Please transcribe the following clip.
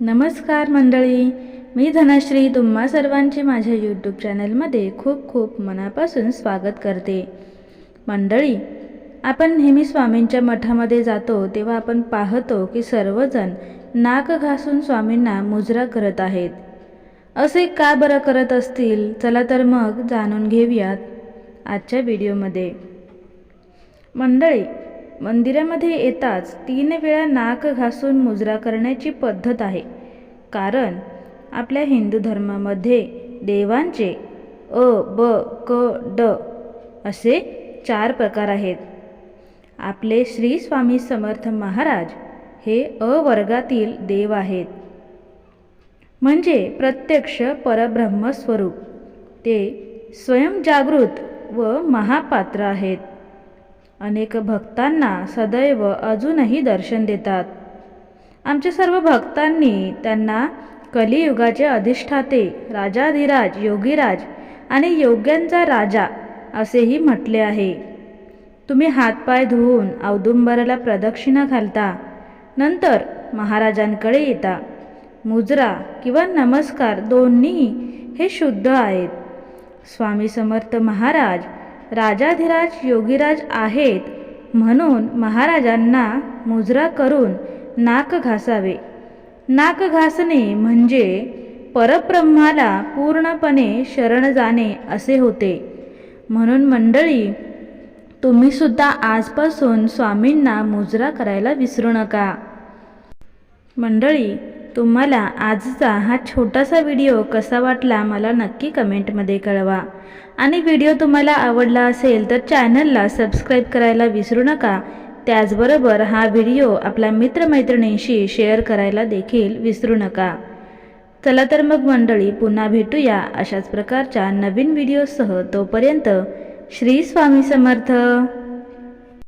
नमस्कार मंडळी. मी धनश्री तुम्हा सर्वांचे माझ्या यूट्यूब चॅनलमध्ये खूप खूप मनापासून स्वागत करते. मंडळी आपण नेहमी स्वामींच्या मठामध्ये जातो तेव्हा आपण पाहतो की सर्वजण नाक घासून स्वामींना मुजरा करत आहेत. असे का बरं करत असतील? चला तर मग जाणून घेऊयात आजच्या व्हिडिओमध्ये. मंडळी मंदिरामध्ये येताच तीन वेळा नाक घासून मुजरा करण्याची पद्धत आहे. कारण आपल्या हिंदू धर्मामध्ये देवांचे अ ब क ड असे चार प्रकार आहेत. आपले श्री स्वामी समर्थ महाराज हे अ वर्गातील देव आहेत. म्हणजे प्रत्यक्ष परब्रह्मस्वरूप. ते स्वयंजागृत व महापात्र आहेत. अनेक भक्तांना सदैव अजूनही दर्शन देतात. आमच्या सर्व भक्तांनी त्यांना कलियुगाचे अधिष्ठाते राजाधिराज योगीराज आणि योग्यांचा राजा असेही म्हटले आहे. तुम्ही हातपाय धुवून औदुंबराला प्रदक्षिणा घालता नंतर महाराजांकडे येता. मुजरा किंवा नमस्कार दोन्ही हे शुद्ध आहेत. स्वामी समर्थ महाराज राजाधिराज योगीराज आहेत म्हणून महाराजांना मुजरा करून नाक घासावे. नाक घासणे म्हणजे परब्रह्माला पूर्णपणे शरण जाणे असे होते. म्हणून मंडळी तुम्ही सुद्धा आजपासून स्वामींना मुजरा करायला विसरू नका. मंडळी तुम्हाला आजचा हा छोटासा व्हिडिओ कसा वाटला मला नक्की कमेंटमध्ये कळवा. आणि व्हिडिओ तुम्हाला आवडला असेल तर चॅनलला सबस्क्राईब करायला विसरू नका. त्याचबरोबर हा व्हिडिओ आपल्या मित्रमैत्रिणींशी शेअर करायला देखील विसरू नका. चला तर मग मंडळी पुन्हा भेटूया अशाच प्रकारच्या नवीन व्हिडिओसह तोपर्यंत श्री स्वामी समर्थ.